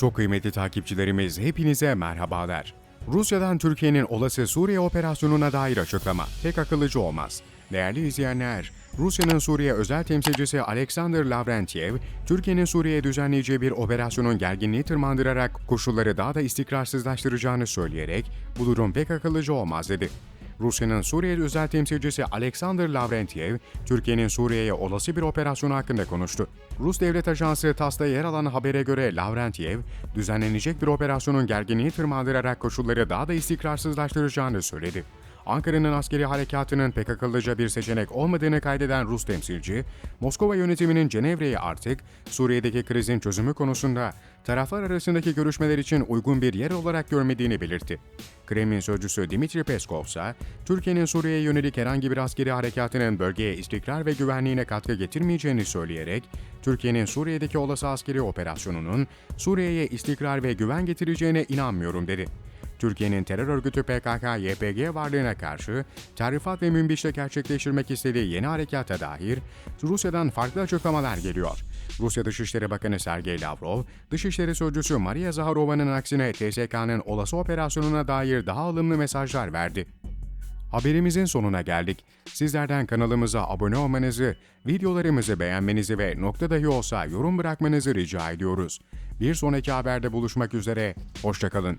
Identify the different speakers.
Speaker 1: Çok kıymetli takipçilerimiz hepinize merhabalar. Rusya'dan Türkiye'nin olası Suriye operasyonuna dair açıklama pek akıllıcı olmaz. Değerli izleyenler, Rusya'nın Suriye özel temsilcisi Alexander Lavrentiev, Türkiye'nin Suriye'ye düzenleyeceği bir operasyonun gerginliği tırmandırarak koşulları daha da istikrarsızlaştıracağını söyleyerek bu durum pek akıllıcı olmaz dedi. Rusya'nın Suriye özel temsilcisi Alexander Lavrentiev, Türkiye'nin Suriye'ye olası bir operasyonu hakkında konuştu. Rus devlet ajansı TASS'ta yer alan habere göre Lavrentiev, düzenlenecek bir operasyonun gerginliği tırmandırarak koşulları daha da istikrarsızlaştıracağını söyledi. Ankara'nın askeri harekatının pek akıllıca bir seçenek olmadığını kaydeden Rus temsilci, Moskova yönetiminin Cenevre'yi artık Suriye'deki krizin çözümü konusunda taraflar arasındaki görüşmeler için uygun bir yer olarak görmediğini belirtti. Kremlin sözcüsü Dimitri Peskov ise, Türkiye'nin Suriye'ye yönelik herhangi bir askeri harekatının bölgeye istikrar ve güvenliğine katkı getirmeyeceğini söyleyerek, Türkiye'nin Suriye'deki olası askeri operasyonunun Suriye'ye istikrar ve güven getireceğine inanmıyorum dedi. Türkiye'nin terör örgütü PKK-YPG varlığına karşı terrifat ve münbişle gerçekleştirmek istediği yeni harekata dair Rusya'dan farklı açıklamalar geliyor. Rusya Dışişleri Bakanı Sergey Lavrov, Dışişleri Sözcüsü Maria Zaharova'nın aksine TSK'nın olası operasyonuna dair daha ılımlı mesajlar verdi. Haberimizin sonuna geldik. Sizlerden kanalımıza abone olmanızı, videolarımızı beğenmenizi ve nokta dahi olsa yorum bırakmanızı rica ediyoruz. Bir sonraki haberde buluşmak üzere, hoşçakalın.